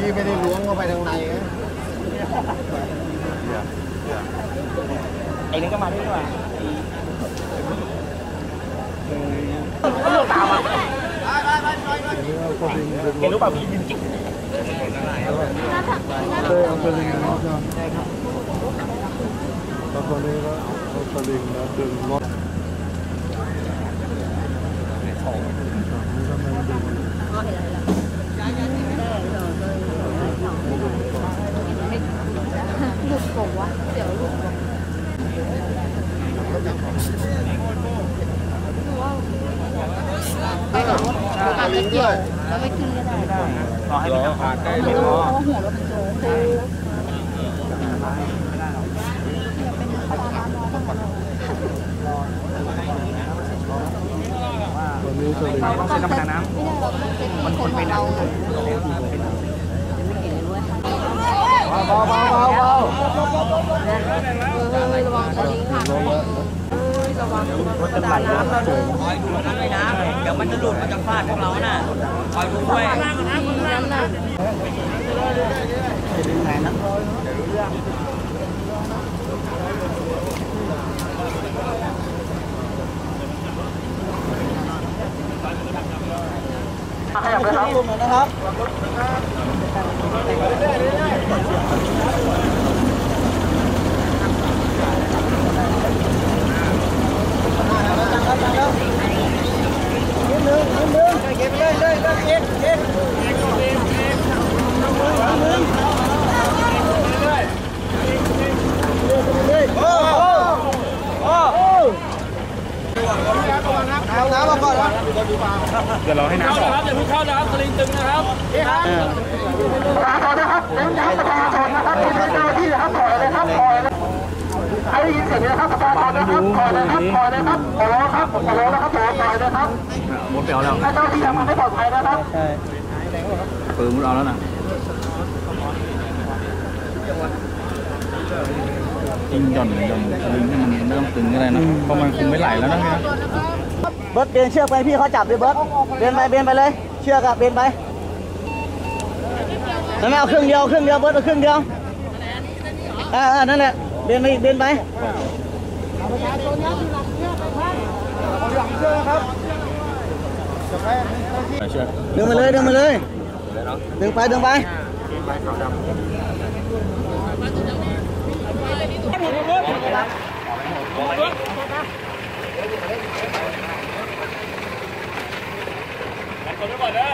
พี่ไม่ได้ล้วงเข้าไปทางในนะไอ้นี่ก็มาด้วยว่ะก็ลงตามอะเห็นรู้ป่ะพี่ยืนจิกเคยเอาสลิงน็อตนะใช่ครับแล้วคนนี้ก็เอาสลิงแล้วดึงน็อตนี่ทำไมดึง หลุด ผมวะเดี๋ยวลุดผมไปกับรถอาจจะเกี่ยวแล้วไม่ขึ้นก็ได้รอให้มันผ่านได้เพไม่ราะว่าหัวรถมันโค้งคนนี้สลิงต้องใช้น้ำมันน้ไม่ได้เราต้องเซ็ตคนของเราำ เบาเบาเบาเบาเออระวังสลิงหักเออระวังรถจะไหลนะคอยดูนั้นเลยนะเดี๋ยวมันจะหลุดมันจะฟาดพวกเราน่ะคอยดูด้วยทีนั้นน่ะขยับเลยครับน้ำมาก่อนนะ เดี๋ยวเราให้น้ำออกครับอย่าเพิ่งเข้านะครับสลิงตึงนะครับหมดไปเอาแล้วให้เจ้าที่ทำมันไม่ปลอดภัยนะครับใช่ปืนมุดเอาแล้วนะยิงหย่อนหย่อนสลิงให้มันไม่ต้องตึงก็ได้นะเพราะมันคงไม่ไหลแล้วนะพี่นะ เบิร์ดเบนเชือกไปพี่เขาจับเลยเบิร์ดเบนไปเบนไปเลย เชือกอะเบนไปแล้วไม่เอาครึ่งเดียวครึ่งเดียวเบิร์ดเอาครึ่งเดียวอ่าอ่านั่นแหละเบนไปอีกเบนไปเชือกดึงมาเลยดึงมาเลยดึงไปดึงไป คนไม่หมดเด้อ